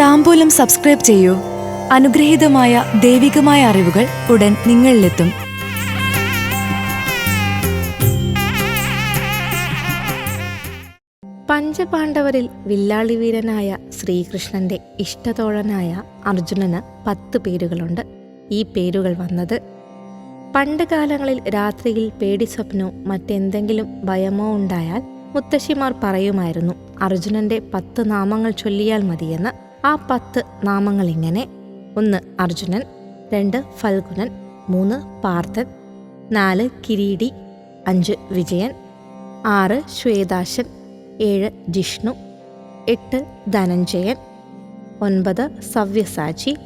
താമ്പൂലം subscribe ചെയ്യൂ. അനുഗ്രഹീതമായ ദൈവികമായ അറിവുകൾ ഉടൻ നിങ്ങളിലെത്തും. പഞ്ചപാണ്ഡവരിൽ വില്ലാളി വീരനായ ശ്രീകൃഷ്ണന്റെ ഇഷ്ടതോഴനായ അർജുനന് പത്ത് പേരുകളുണ്ട്. ഈ പേരുകൾ വന്നത് പണ്ട് കാലങ്ങളിൽ രാത്രിയിൽ പേടി സ്വപ്നോ മറ്റെന്തെങ്കിലും ഭയമോ ഉണ്ടായാൽ മുത്തശ്ശിമാർ പറയുമായിരുന്നു അർജുനന്റെ പത്ത് നാമങ്ങൾ ചൊല്ലിയാൽ മതിയെന്ന്. ആ പത്ത് നാമങ്ങൾ ഇങ്ങനെ ഒന്ന് അർജുനൻ രണ്ട് ഫൽഗുനൻ മൂന്ന് പാർത്ഥൻ നാല് കിരീടി അഞ്ച് വിജയൻ ആറ് ശ്വേതാശൻ ഏഴ് ജിഷ്ണു എട്ട് ധനഞ്ജയൻ ഒൻപത് സവ്യസാചി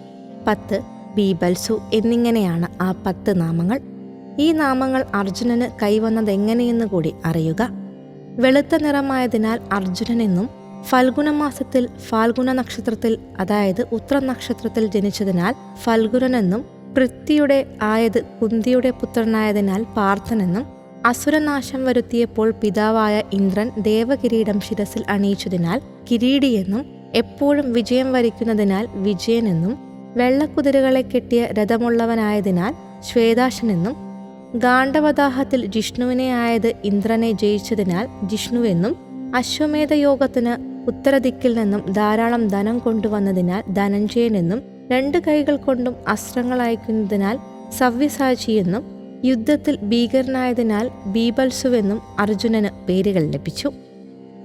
പത്ത് ബീബൽസു എന്നിങ്ങനെയാണ് ആ പത്ത് നാമങ്ങൾ. ഈ നാമങ്ങൾ അർജുനന് കൈവന്നതെങ്ങനെയെന്ന് കൂടി അറിയുക. വെളുത്ത നിറമായതിനാൽ അർജുനനെന്നും ഫൽഗുണമാസത്തിൽ ഫാൽഗുണ നക്ഷത്രത്തിൽ അതായത് ഉത്ര നക്ഷത്രത്തിൽ ജനിച്ചതിനാൽ ഫൽഗുനെന്നും പൃഥ്വിയുടെ ആയത് കുന്തിയുടെ പുത്രനായതിനാൽ പാർത്ഥനെന്നും അസുരനാശം വരുത്തിയപ്പോൾ പിതാവായ ഇന്ദ്രൻ ദേവകിരീടം ശിരസിൽ അണിയിച്ചതിനാൽ കിരീടിയെന്നും എപ്പോഴും വിജയം വരിക്കുന്നതിനാൽ വിജയനെന്നും വെള്ളക്കുതിരകളെ കെട്ടിയ രഥമുള്ളവനായതിനാൽ ശ്വേതാശനെന്നും ഗാണ്ഡവദാഹത്തിൽ ജിഷ്ണുവിനെ ആയത് ഇന്ദ്രനെ ജയിച്ചതിനാൽ ജിഷ്ണുവെന്നും അശ്വമേധ യോഗത്തിന് ഉത്തരദിക്കിൽ നിന്നും ധാരാളം ധനം കൊണ്ടുവന്നതിനാൽ ധനഞ്ജയൻ എന്നും രണ്ട് കൈകൾ കൊണ്ടും അസ്ത്രങ്ങൾ അയക്കുന്നതിനാൽ സവ്യസാചിയെന്നും യുദ്ധത്തിൽ ഭീകരനായതിനാൽ ബീബൽസുവെന്നും അർജുനന് പേരുകൾ ലഭിച്ചു.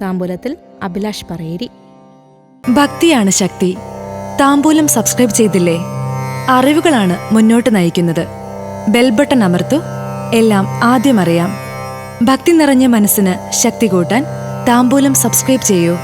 താമ്പൂലത്തിൽ അഭിലാഷ് പറയേരി. ഭക്തിയാണ് ശക്തി. താമ്പൂലം സബ്സ്ക്രൈബ് ചെയ്തില്ലേ? അറിവുകളാണ് മുന്നോട്ട് നയിക്കുന്നത്. ബെൽബട്ടൺ അമർത്തു. എല്ലാം ആദ്യം അറിയാം. ഭക്തി നിറഞ്ഞ മനസ്സിന് ശക്തി കൂട്ടാൻ താമ്പൂലം സബ്സ്ക്രൈബ് ചെയ്യൂ.